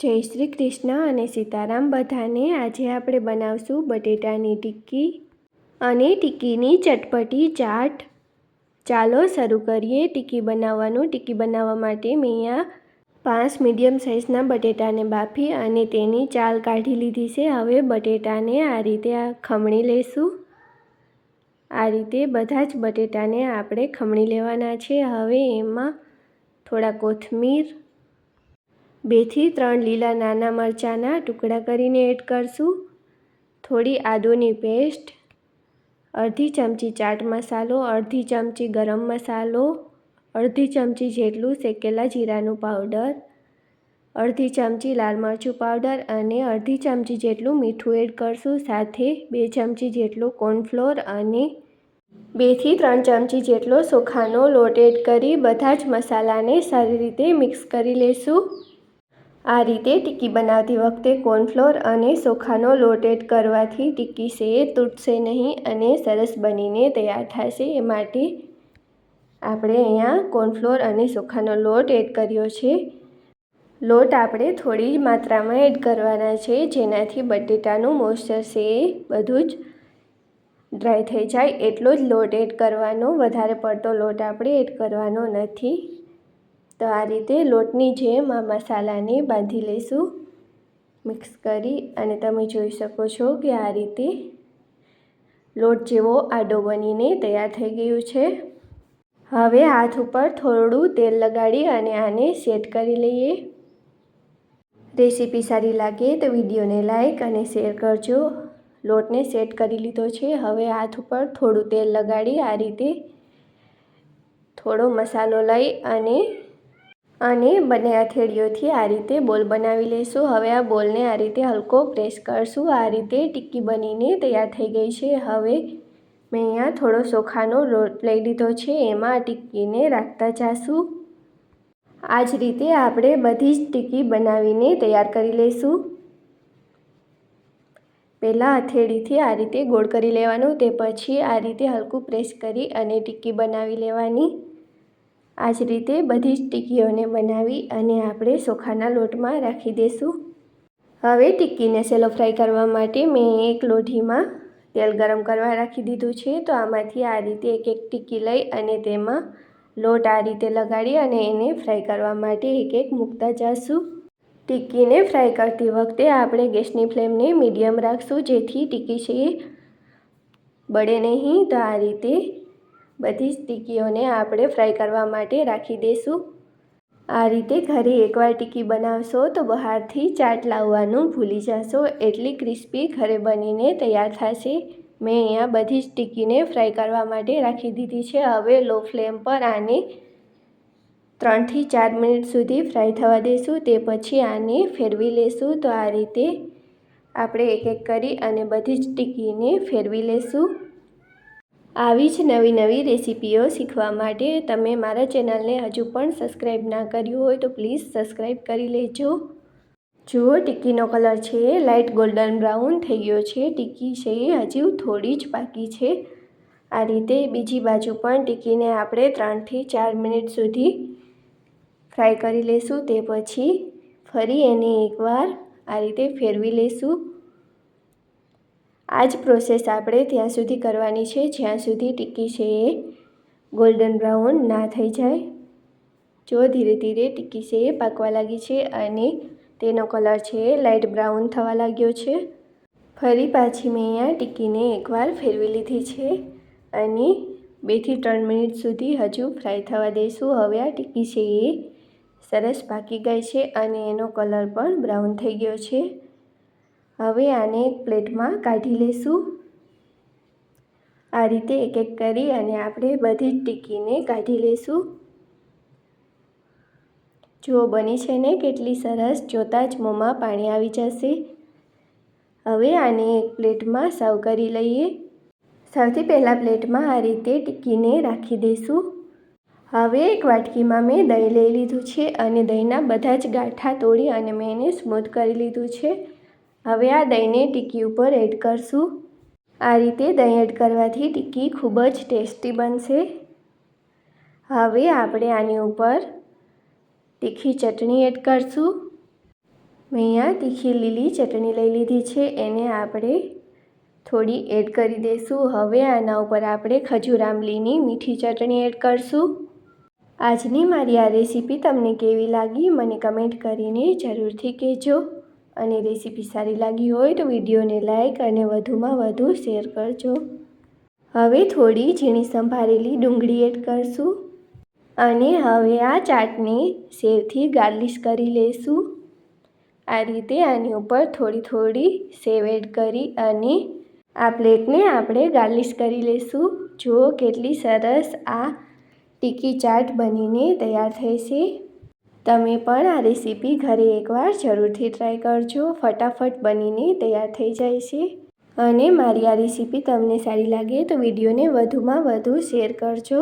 જય શ્રી કૃષ્ણ અને સીતારામ બધાને આજે આપણે બનાવશું બટેટાની ટિક્કી અને ટિક્કીની ચટપટી ચાટ. ચાલો શરૂ કરીએ ટિક્કી બનાવવાનું. ટિક્કી બનાવવા માટે મેં અહીંયા પાંચ મીડિયમ સાઇઝના બટેટાને બાફી અને તેની ચાલ કાઢી લીધી છે. હવે બટેટાને આ રીતે ખમણી લેશું. આ રીતે બધા જ બટેટાને આપણે ખમણી લેવાના છે. હવે એમાં થોડા કોથમીર બેથી ત્રણ લીલા નાના મરચાંના ટુકડા કરીને એડ કરશું. થોડી આદુની પેસ્ટ, અડધી ચમચી ચાટ મસાલો, અડધી ચમચી ગરમ મસાલો, અડધી ચમચી જેટલું શેકેલા જીરાનું પાવડર, અડધી ચમચી લાલ મરચું પાવડર અને અડધી ચમચી જેટલું મીઠું એડ કરશું. સાથે બે ચમચી જેટલું કોર્નફ્લોર અને બેથી ત્રણ ચમચી જેટલો ચોખાનો લોટ એડ કરી બધા જ મસાલાને સારી રીતે મિક્સ કરી લેશું. આ રીતે ટિક્કી બનાવતી વખતે કોર્નફ્લોર અને ચોખાનો લોટ એડ કરવાથી ટિક્કી છે તૂટશે નહીં અને સરસ બનીને તૈયાર થશે. એ માટે આપણે અહીંયા કોર્નફ્લોર અને ચોખાનો લોટ એડ કર્યો છે. લોટ આપણે થોડી માત્રામાં એડ કરવાના છે, જેનાથી બટેટાનું મોઇસ્ચર છે એ બધું જ ડ્રાય થઈ જાય. એટલો જ લોટ એડ કરવાનો, વધારે પડતો લોટ આપણે એડ કરવાનો નથી. તો આ રીતે લોટની જેમ આ મસાલાને બાંધી લઈશું. મિક્સ કરી અને તમે જોઈ શકો છો કે આ રીતે લોટ જેવો આડો બનીને તૈયાર થઈ ગયું છે. હવે હાથ ઉપર થોડું તેલ લગાડી અને આને સેટ કરી લઈએ. રેસીપી સારી લાગે તો વિડીયોને લાઇક અને શેર કરજો. લોટને સેટ કરી લીધો છે. હવે હાથ ઉપર થોડું તેલ લગાડી આ રીતે થોડો મસાલો લઈ અને અને બંને હથેળીઓથી આ રીતે બોલ બનાવી લઈશું હવે આ બોલને આ રીતે હલકો પ્રેસ કરશું. આ રીતે ટિક્કી બનીને તૈયાર થઈ ગઈ છે. હવે મેં અહીંયા થોડો ચોખાનો લોટ લઈ લીધો છે. એમાં ટિક્કીને રાખતા જાશું. આ જ રીતે આપણે બધી જ ટિક્કી બનાવીને તૈયાર કરી લઈશું પહેલાં હથેળીથી આ રીતે ગોળ કરી લેવાનું. તે પછી આ રીતે હલકું પ્રેસ કરી અને ટિક્કી બનાવી લેવાની. આ જ રીતે બધી જ ટીકીઓને બનાવી અને આપણે ચોખાના લોટમાં રાખી દઈશું હવે ટિક્કીને સેલો ફ્રાય કરવા માટે મેં એક લોઢીમાં તેલ ગરમ કરવા રાખી દીધું છે. તો આમાંથી આ રીતે એક એક ટિક્કી લઈ અને તેમાં લોટ આ રીતે લગાડી અને એને ફ્રાય કરવા માટે એક એક મૂકતા જઈશું ટિક્કીને ફ્રાય કરતી વખતે આપણે ગેસની ફ્લેમને મીડિયમ રાખશું જેથી ટિક્કી છે, બળે નહીં. તો આ રીતે બધી જ ટીકીઓને આપણે ફ્રાય કરવા માટે રાખી દઈશું આ રીતે ઘરે એકવાર ટીકી બનાવશો તો બહારથી ચાટ લાવવાનું ભૂલી જશો. એટલી ક્રિસ્પી ઘરે બનીને તૈયાર થશે. મેં અહીંયા બધી જ ટીકીને ફ્રાય કરવા માટે રાખી દીધી છે. હવે લો ફ્લેમ પર આને ત્રણથી ચાર મિનિટ સુધી ફ્રાય થવા દઈશું તે પછી આને ફેરવી લેશું. તો આ રીતે આપણે એક એક કરી અને બધી જ ટીકીને ફેરવી લેશું. આવી જ નવી નવી રેસીપીઓ શીખવા માટે તમે મારા ચેનલને હજુ પણ સબસ્ક્રાઈબ ના કર્યું હોય તો પ્લીઝ સબસ્ક્રાઈબ કરી લેજો. જુઓ ટિક્કીનો કલર છે લાઇટ ગોલ્ડન બ્રાઉન થઈ ગયો છે ટિક્કી છે એ હજુ થોડી જ બાકી છે. આ રીતે બીજી બાજુ પણ ટિક્કીને આપણે ત્રણથી ચાર મિનિટ સુધી ફ્રાય કરી લઈશું તે પછી ફરી એને એકવાર આ રીતે ફેરવી લઈશું આ જ પ્રોસેસ આપણે ત્યાં સુધી કરવાની છે. જ્યાં સુધી ટીકી છે એ ગોલ્ડન બ્રાઉન ના થઈ જાય. જો ધીરે ધીરે ટીકી છે એ પાકવા લાગી છે અને તેનો કલર છે એ લાઇટ બ્રાઉન થવા લાગ્યો છે. ફરી પાછી મેં અહીંયા ટીકીને એકવાર ફેરવી લીધી છે અને બેથી ત્રણ મિનિટ સુધી હજુ ફ્રાય થવા દઈશું. હવે આ ટીકી છે એ સરસ પાકી ગઈ છે અને એનો કલર પણ બ્રાઉન થઈ ગયો છે. હવે આને એક પ્લેટમાં કાઢી લઈશું આ રીતે એક એક કરી અને આપણે બધી જ ટીકીને કાઢી લઈશું જુઓ બની છે ને કેટલી સરસ, જોતાં જ મોંમાં પાણી આવી જશે. હવે આને એક પ્લેટમાં સર્વ કરી લઈએ. સૌથી પહેલાં પ્લેટમાં આ રીતે ટીકીને રાખી દઈશું હવે એક વાટકીમાં મેં દહીં લઈ લીધું છે અને દહીંના બધા જ ગાંઠા તોડી અને મેં એને સ્મૂથ કરી લીધું છે. હવે આ દહીંને ટિક્કી ઉપર એડ કરશું. આ રીતે દહીં એડ કરવાથી ટિક્કી ખૂબ જ ટેસ્ટી બનશે. હવે આપણે આની ઉપર તીખી ચટણી એડ કરશું. મેં અહીંયા તીખી લીલી ચટણી લઈ લીધી છે, એને આપણે થોડી એડ કરી દઈશું હવે આના ઉપર આપણે ખજૂર આંબલીની મીઠી ચટણી એડ કરશું. આજની મારી આ રેસીપી તમને કેવી લાગી, મને કમેન્ટ કરીને જરૂરથી કહેજો. અને રેસીપી સારી લાગી હોય તો વિડીયોને લાઇક અને વધુમાં વધુ શેર કરજો. હવે થોડી ઝીણી સંભારેલી ડુંગળી એડ કરશું અને હવે આ ચાટને સેવથી ગાર્લિશ કરી લઈશું આ રીતે આની ઉપર થોડી થોડી સેવ એડ કરી અને આ પ્લેટને આપણે ગાર્લિશ કરી લઈશું જુઓ કેટલી સરસ આ ટીકી ચાટ બનીને તૈયાર થઈ છે. તમે પણ આ રેસીપી ઘરે એકવાર જરૂરથી ટ્રાય કરજો. ફટાફટ બનીને તૈયાર થઈ જાય છે. અને મારી આ રેસીપી તમને સારી લાગે તો વિડીયોને વધુમાં વધુ શેર કરજો.